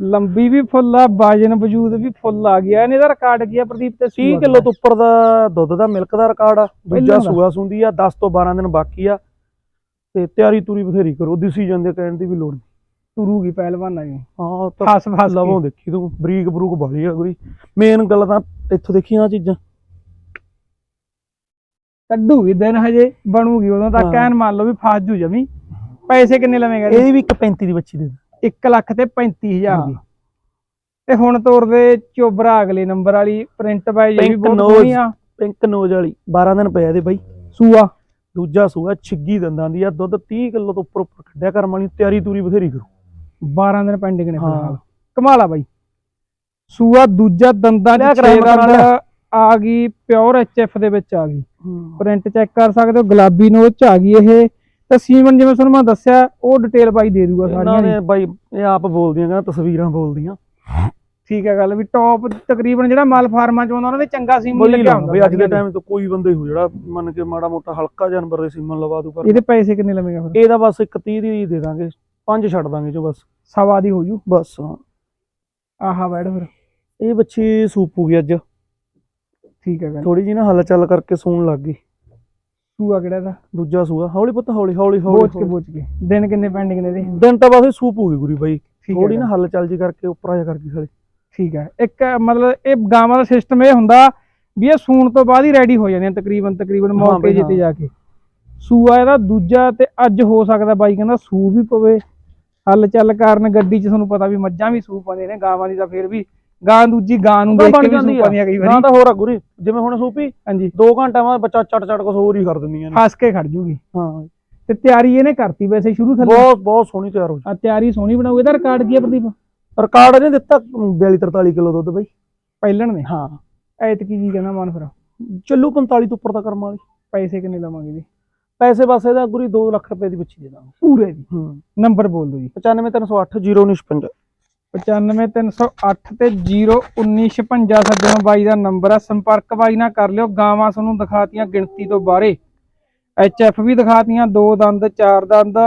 ਲੰਬੀ ਵੀ ਫੁੱਲ ਆ ਬਾਜਨ ਵਜੂਦ ਵੀ ਫੁੱਲ ਆ ਗਿਆ। ਇਹਨੇ ਦਾ ਰਿਕਾਰਡ ਕੀ ਆ ਪ੍ਰਦੀਪ ਤੇ? 30 ਸੂਆ ਕਿਲੋ ਤੋਂ ਉੱਪਰ ਦਾ ਦੁੱਧ ਦਾ ਮਿਲਕ ਦਾ ਰਿਕਾਰਡ ਆ। ਦੂਜਾ ਦਾ। ਸੂਆ ਸੁੰਦੀ ਆ 10 ਤੋਂ 12 ਦਿਨ ਬਾਕੀ ਆ। ਤੇ ਤਿਆਰੀ ਤੁਰੀ ਬਥੇਰੀ ਕਰੋ ਸੀਜ਼ਨ ਦੇ ਕਹਿਣ ਦੀ ਵੀ ਲੋੜ ਨਹੀਂ। ਤੁਰੂਗੀ ਪਹਿਲਵਾਨਾਂ ਜੀ ਹਾਂ ਤਾਂ ਫਸ ਫਸ ਲਵੋਂ ਦੇਖੀ ਤੂੰ ਬਰੀਕ ਬਰੂਕ ਬਾਲੀ ਆ ਗੁਰੀ ਮੇਨ ਗੱਲ ਤਾਂ ਇੱਥੋਂ ਦੇਖੀ ਆ ਚੀਜ਼ਾਂ। ਕੱਢੂਗੀ ਦਿਨ ਹਜੇ ਬਣੂਗੀ ਉਦੋਂ ਤੱਕ। ਐਨ ਮੰਨ ਲਓ ਵੀ ਫਸ ਜੂ ਜਮੀ। ਪੈਸੇ ਕਿੰਨੇ ਲਵੇਂਗਾ ਇਹ ਵੀ ਇੱਕ 35 ਦੀ ਬੱਚੀ ਦੇ। 1 ਲੱਖ ਤੇ 35000 ਹਾਂ। ਦੀ। ਤੇ ਹੁਣ ਤੋਰਦੇ ਚੋਬਰਾ ਅਗਲੇ ਨੰਬਰ ਵਾਲੀ ਪ੍ਰਿੰਟ ਬਾਈ ਜੀ ਵੀ ਬਹੁਤ। ਸੋਹਣੀ ਆ। ਪਿੰਕ ਨੋਜ ਵਾਲੀ। 12 ਦਿਨ ਪਏ ਇਹਦੇ ਬਾਈ। ਸੂਆ। ਦੂਜਾ ਸੂਆ ਛਿੱਗੀ ਦੰਦਾਂ ਦੀ ਆ। ਦੁੱਧ 30 ਕਿਲੋ ਤੋਂ ਉੱਪਰ ਉੱਪਰ ਕੱਢਿਆ ਕਰਮ ਵਾਲੀ। ਤਿਆਰੀ ਤੂਰੀ ਬਥੇਰੀ ਕਰੋ। 12 ਦਿਨ ਪੈਂਡਿੰਗ ਨੇ। ਫਿਲਹਾਲ। ਕਮਾਲਾ ਬਾਈ। ਸੂਆ ਦੂਜਾ ਦੰਦਾਂ ਦੀ ਕਰਾਇਆ 6 ਮਕਾਨ ਦੰਦ ਲਿਆ। ਆ ਗਈ ਪਿਓਰ ਐਚਐਫ ਦੇ ਵਿੱਚ ਆ ਗਈ। ਪ੍ਰਿੰਟ ਚੈੱਕ ਕਰ ਸਕਦੇ ਹੋ ਗੁਲਾਬੀ ਨੋਚ ਚ ਆ ਗਈ ਇਹ। ਤੇ ਸੀਮਨ ਜਿਵੇਂ ਤੁਹਾਨੂੰ ਮੈਂ ਦੱਸਿਆ ਉਹ ਡਿਟੇਲ ਬਾਈ ਦੇ ਦੂਗਾ ਇਹਨਾਂ ਸਾਰੀਆਂ ਦੀ। ਨੇ ਬਾਈ ਇਹ ਆਪ ਬੋਲਦੀਆਂ ਕਹਿੰਦਾ ਤਸਵੀਰਾਂ ਬੋਲਦੀਆਂ। ਠੀਕ ਹੈ ਗੱਲ ਵੀ ਟੌਪ ਤਕਰੀਬਨ ਜਿਹੜਾ ਮਾਲ ਫਾਰਮਾਂ ਚ ਆਉਂਦਾ ਉਹਨਾਂ ਦੇ ਚੰਗਾ ਸੀਮਨ ਲੱਗਿਆ ਲਾਉਂਦਾ ਹੁੰਦਾ ਬਈ ਅੱਜ ਦੇ ਟਾਈਮ ਤੋਂ ਕੋਈ ਬੰਦਾ ਹੀ ਹੋ ਜਿਹੜਾ ਮੰਨ ਕੇ ਮਾੜਾ ਮੋਟਾ ਹਲਕਾ ਜਾਨਵਰ ਦੇ ਸੀਮਨ ਲਵਾ ਦੂ ਪਰ ਇਹਦੇ ਪੈਸੇ ਕਿੰਨੇ ਲਵੇਂਗਾ ਫਿਰ? ਇਹਦਾ ਬਸ ਇੱਕ 30 ਦੀ ਦੇ ਦਾਂਗੇ ਪੰਜ ਛੱਡ ਦਾਂਗੇ ਜੋ ਬਸ। ਸਵਾ ਦੀ ਹੋ ਜੂ? ਬਸ ਹਾਂ। ਆਹਾ ਬੈਠ ਫਿਰ। ਇਹ ਬੱਚੀ ਸੂਪੂਗੀ ਅੱਜ। ਠੀਕ ਹੈ ਗੱਲ। ਥੋੜੀ ਜੀ ਨਾ ਹਲਚਲ ਕਰਕੇ ਸੂਣ ਲੱਗ ਗਈ। ਸੂਆ ਕਿਹੜਾ ਦਾ ਦੂਜਾ ਸੂਆ। ਹੌਲੀ ਪੁੱਤ ਹੌਲੀ ਹੌਲੀ ਹੌਲੀ ਬੋਚ ਕੇ ਬੋਚ ਕੇ। ਦਿਨ ਕਿੰਨੇ ਪੈਂਡਿੰਗ ਨੇ ਇਹਦੇ ਦਿਨ ਤਾਂ ਬਸ ਇਹ ਸੂਪੂਗੀ ਗੁਰੀ ਬਾਈ। ਥੋੜੀ ਹੈ ਨਾ ਹਲਚਲ ਜੀ ਕਰਕੇ ਉੱਪਰ ਆ ਜਾ ਕਰਕੇ ਸਾਲੇ। ਠੀਕ ਹੈ। ਇੱਕ ਮਤਲਬ ਇਹ ਗਾਵਾਂ ਦਾ ਸਿਸਟਮ ਇਹ ਹੁੰਦਾ ਵੀ ਇਹ ਸੂਣ ਤੋਂ ਬਾਅਦ ਹੀ ਰੈਡੀ ਹੋ ਜਾਂਦੀਆਂ ਤਕਰੀਬਨ ਤਕਰੀਬਨ ਹਾਂ ਮੌਕੇ ਜਿੱਤੇ ਹਾਂ। ਜਾ ਕੇ। ਸੂਆ ਇਹਦਾ ਦੂਜਾ ਤੇ ਅੱਜ ਹੋ ਸਕਦਾ ਬਾਈ ਕਹਿੰਦਾ ਸੂ ਵੀ ਪਵੇ। ਹੱਲ ਚੱਲ ਕਾਰਨ ਗੱਡੀ 'ਚ ਤੁਹਾਨੂੰ ਪਤਾ ਵੀ ਮੱਝਾਂ ਵੀ ਸੂ ਪਾਉਂਦੇ ਨੇ ਗਾਵਾਂ ਦੀ ਤਾਂ ਫਿਰ ਵੀ ਗਾਂ ਦੂਜੀ ਗਾਂ ਨੂੰ ਦੇਖ ਕੇ ਵੀ ਸੂ ਪਾਉਂਦੀਆਂ ਕਈ ਵਾਰੀ। ਤਾਂ ਹੋਰ ਆ ਗੁਰੀ ਜਿਵੇਂ ਹੁਣ ਸੂਪੀ ਹਾਂਜੀ। 2 ਘੰਟਿਆਂ ਬਾਅਦ ਬੱਚਾ ਚਟ ਚਟ ਕੁਛ ਹੋਰ ਹੀ ਕਰ ਦਿੰਦੀਆਂ ਨੇ ਫਸ ਕੇ ਖੜ ਜੂਗੀ। ਹਾਂ। ਤੇ ਤਿਆਰੀ ਇਹਨੇ ਕਰਤੀ ਵੈਸੇ ਸ਼ੁਰੂ ਥੱਲੇ। ਬਹੁਤ ਬਹੁਤ ਸੋਹਣੀ ਤਿਆਰ ਹੋ ਆ ਤਿਆਰੀ ਸੋਹਣੀ ਬਣਾਉ ਇਹਦਾ ਰਿਕਾਰਡ ਕੀ ਹੈ ਪ੍ਰਦੀਪ? ਰਿਕਾਰਡ ਇਹਨੇ ਦਿੱਤਾ 42 43 ਕਿਲੋ ਦੁੱਧ ਬਾਈ। ਪਹਿਲਣ ਨੇ ਹਾਂ। ਐਤਕੀ ਕੀ ਕਹਿੰਦਾ ਮਨ ਫਿਰ? ਚੱਲੂ 45 ਤੋਂ ਉੱਪਰ ਦਾ ਕਰਮ ਵਾਲੀ। ਪੈਸੇ ਕਿੰਨੇ ਲਵਾਂਗੇ ਜੀ ਪੈਸੇ ਬਸ ਇਹਦਾ ਗੁਰੀ 2 ਲੱਖ ਰੁਪਏ ਦੀ ਬੱਚੀ ਦੇ ਦਾਂਗੇ। ਪੂਰੇ ਦੀ? ਹੂੰ। ਨੰਬਰ ਬੋਲ ਦਿਓ ਜੀ। 95308 01955 95308 ਤੇ 01956 ਸੱਜਣੋ ਬਾਈ ਦਾ ਨੰਬਰ ਆ। ਸੰਪਰਕ ਬਾਈ ਨਾਲ ਕਰ ਲਿਓ। ਗਾਵਾਂ ਤੁਹਾਨੂੰ ਦਿਖਾਤੀਆਂ ਗਿਣਤੀ ਤੋਂ ਬਾਹਰੇ। ਐਚਐਫ ਵੀ ਦਿਖਾਤੀਆਂ। ਦੋ ਦੰਦ, ਚਾਰ ਦੰਦ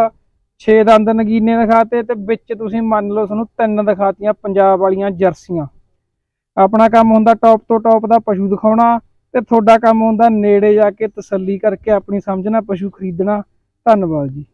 6 ਦੰਦ ਨਗੀਨੇ ਦਿਖਾਤੇ ਤੇ ਵਿੱਚ ਤੁਸੀਂ ਮੰਨ ਲਓ ਤੁਹਾਨੂੰ ਤਿੰਨ ਦਿਖਾਤੀਆਂ ਪੰਜਾਬ ਵਾਲੀਆਂ ਜਰਸੀਆਂ। ਆਪਣਾ ਕੰਮ ਹੁੰਦਾ ਟੌਪ ਤੋਂ ਟੌਪ ਦਾ ਪਸ਼ੂ ਦਿਖਾਉਣਾ ਤੇ ਤੁਹਾਡਾ ਕੰਮ ਹੁੰਦਾ ਨੇੜੇ ਜਾ ਕੇ ਤਸੱਲੀ ਕਰਕੇ ਆਪਣੀ ਸਮਝਣਾ ਪਸ਼ੂ ਖਰੀਦਣਾ। ਧੰਨਵਾਦ ਜੀ।